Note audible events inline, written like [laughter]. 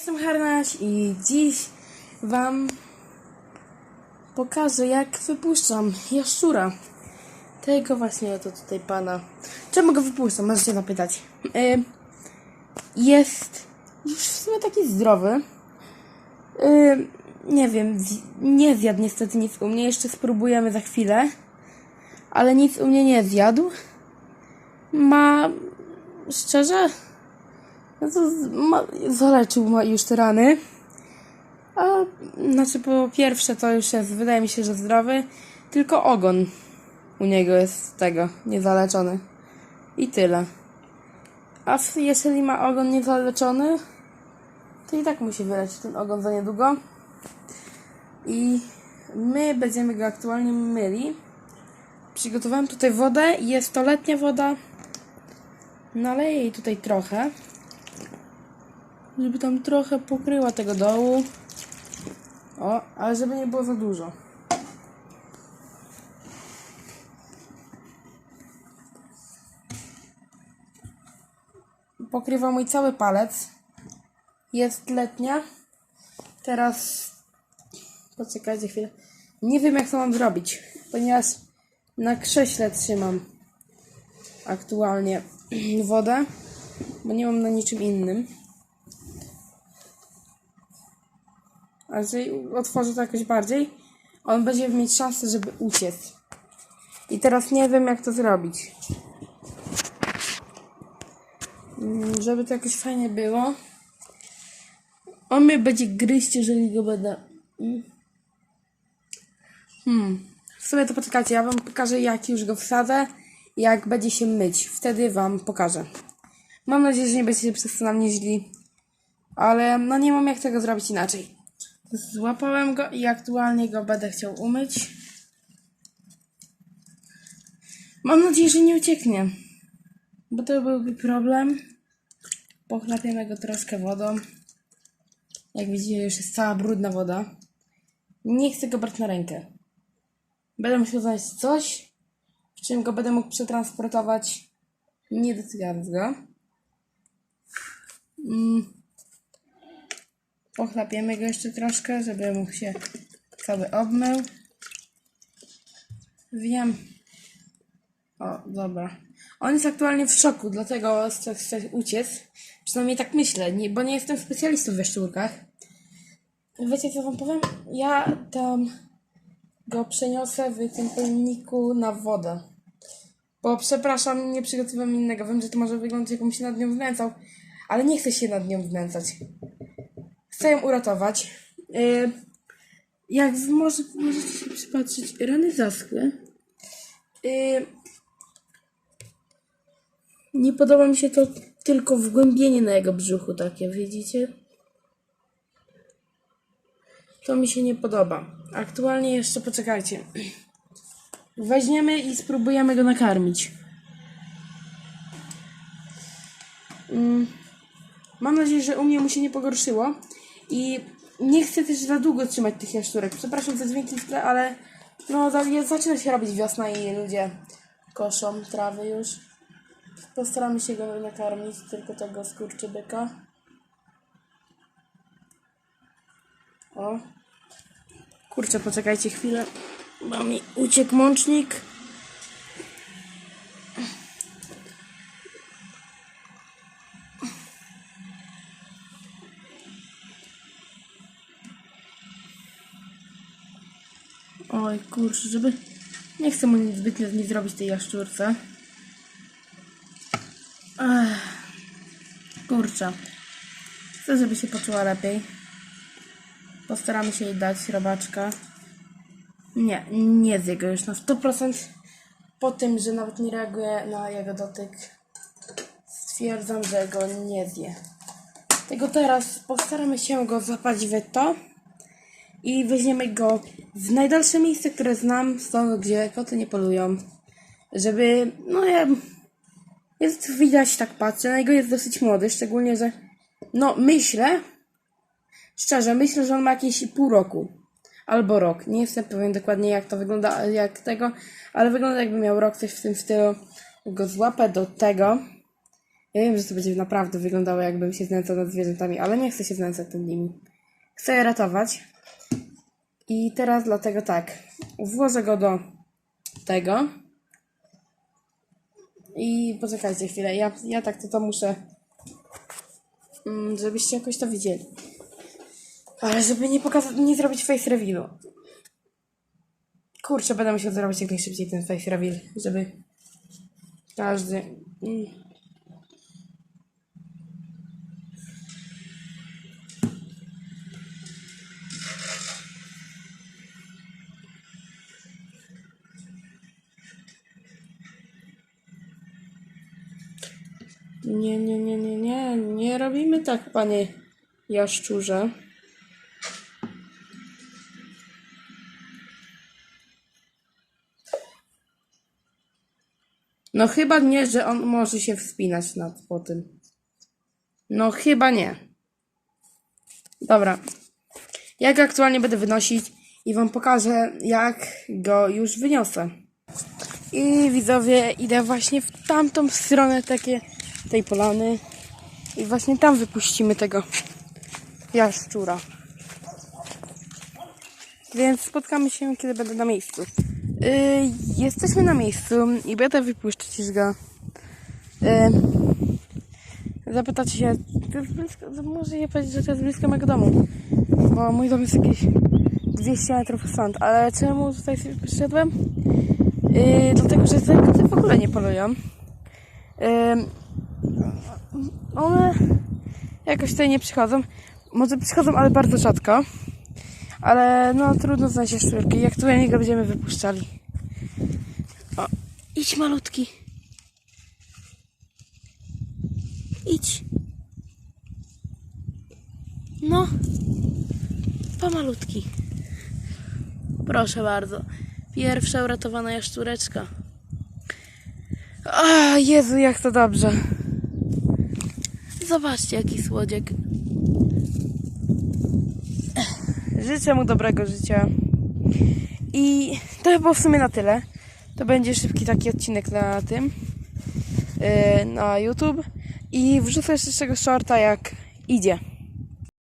Jestem Harnaś i dziś Wam pokażę jak wypuszczam jaszczura. Tego właśnie oto tutaj pana. Czemu go wypuszczam? Możecie się zapytać. Y, jest już w sumie taki zdrowy. Y, nie wiem, nie zjadł niestety nic u mnie. Jeszcze spróbujemy za chwilę. Ale nic u mnie nie zjadł. Ma... Szczerze? No zaleczył już te rany. A znaczy po pierwsze to już jest, wydaje mi się, że zdrowy. Tylko ogon u niego jest tego niezaleczony. I tyle. A jeżeli ma ogon niezaleczony, to i tak musi wyleczyć ten ogon za niedługo. I my będziemy go aktualnie myli. Przygotowałem tutaj wodę. Jest to letnia woda. Naleję jej tutaj trochę żeby tam trochę pokryła tego dołu. O, ale żeby nie było za dużo. Pokrywa mój cały palec. Jest letnia. Teraz poczekajcie chwilę. Nie wiem jak to mam zrobić, ponieważ na krześle trzymam aktualnie [clears throat] wodę, bo nie mam na niczym innym. Jeżeli otworzę to jakoś bardziej, on będzie mieć szansę, żeby uciec. I teraz nie wiem, jak to zrobić. Mm, Żeby to jakoś fajnie było. On mnie będzie gryźć, jeżeli go będę... Mm. Hmm. W sumie to poczekajcie, ja wam pokażę, jak już go wsadzę i jak będzie się myć. Wtedy wam pokażę. Mam nadzieję, że nie będziecie przez to na mnie źli. Ale no nie mam jak tego zrobić inaczej. Złapałem go i aktualnie go będę chciał umyć. Mam nadzieję, że nie ucieknie. Bo to byłby problem. Pochlapiemy go troszkę wodą. Jak widzicie, już jest cała brudna woda. Nie chcę go brać na rękę. Będę musiał znaleźć coś, w czym go będę mógł przetransportować, nie dotykając go. Mm. Pochlapiemy go jeszcze troszkę, żeby mu się cały obmył. Wiem. O, dobra. On jest aktualnie w szoku, dlatego chce, uciec. Przynajmniej tak myślę, nie, bo nie jestem specjalistą we szczurkach. Wiecie co wam powiem? Ja tam go przeniosę w tym pojemniku na wodę. Bo przepraszam, nie przygotowałem innego. Wiem, że to może wyglądać jakbym się nad nią znęcał, ale nie chcę się nad nią znęcać chcę ją uratować. Yy, jak w- może, możecie się przypatrzeć, rany zaschły. Nie podoba mi się to tylko wgłębienie na jego brzuchu takie, widzicie? To mi się nie podoba. Aktualnie jeszcze poczekajcie. Weźmiemy i spróbujemy go nakarmić. Mm. Mam nadzieję, że u mnie mu się nie pogorszyło. I nie chcę też za długo trzymać tych jaszczurek. Przepraszam za dźwięki w tle, ale no zaczyna się robić wiosna i ludzie koszą trawy już. Postaramy się go nakarmić, tylko tego skurczybyka. O. Kurczę, poczekajcie chwilę. Bo mi uciekł mącznik. Oj, kurczę, żeby... Nie chcę mu nic zbytnio nie zrobić tej jaszczurce. Ech, kurczę. Chcę, żeby się poczuła lepiej. Postaramy się jej dać robaczka. Nie, nie zje go już na 100%. Po tym, że nawet nie reaguje na jego dotyk, stwierdzam, że go nie zje. Tego teraz postaramy się go zapać w to i weźmiemy go w najdalsze miejsce, które znam, stąd gdzie koty nie polują. Żeby, no ja, jest widać, tak patrzę, na niego jest dosyć młody, szczególnie, że, no myślę, szczerze, myślę, że on ma jakieś pół roku. Albo rok. Nie jestem pewien dokładnie jak to wygląda, jak tego, ale wygląda jakby miał rok, coś w tym stylu. Go złapę do tego. Ja wiem, że to będzie naprawdę wyglądało, jakbym się znęcał nad zwierzętami, ale nie chcę się znęcać nad nimi. Chcę je ratować. I teraz dlatego tak. Włożę go do tego. I poczekajcie chwilę. Ja, ja tak to, to muszę. mm, Żebyście jakoś to widzieli. Ale żeby nie pokazać, nie zrobić face revealu. Kurczę, będę musiał zrobić jak najszybciej ten face reveal, żeby każdy. Nie, nie, nie, nie, nie, nie robimy tak, panie jaszczurze. No chyba nie, że on może się wspinać nad po tym. No chyba nie. Dobra. Jak aktualnie będę wynosić i wam pokażę, jak go już wyniosę. I widzowie, idę właśnie w tamtą stronę takie tej polany. I właśnie tam wypuścimy tego jaszczura. Więc spotkamy się, kiedy będę na miejscu. Yy, jesteśmy na miejscu i będę wypuszczać go. Yy, zapytacie się, to jest blisko, to może je powiedzieć, że to jest blisko mojego domu. Bo mój dom jest jakieś 200 metrów stąd. Ale czemu tutaj sobie przyszedłem? Yy, dlatego, że tutaj koty w ogóle nie polują. Yy, one jakoś tutaj nie przychodzą. Może przychodzą, ale bardzo rzadko. Ale no trudno znaleźć jaszczurki. Jak tutaj go będziemy wypuszczali. O, idź malutki. Idź. No. Pomalutki. Proszę bardzo. Pierwsza uratowana jaszczureczka. A, Jezu, jak to dobrze. Zobaczcie, jaki słodziek. Życzę mu dobrego życia. I to chyba w sumie na tyle. To będzie szybki taki odcinek na tym. yy, na YouTube. I wrzucę jeszcze tego shorta, jak idzie.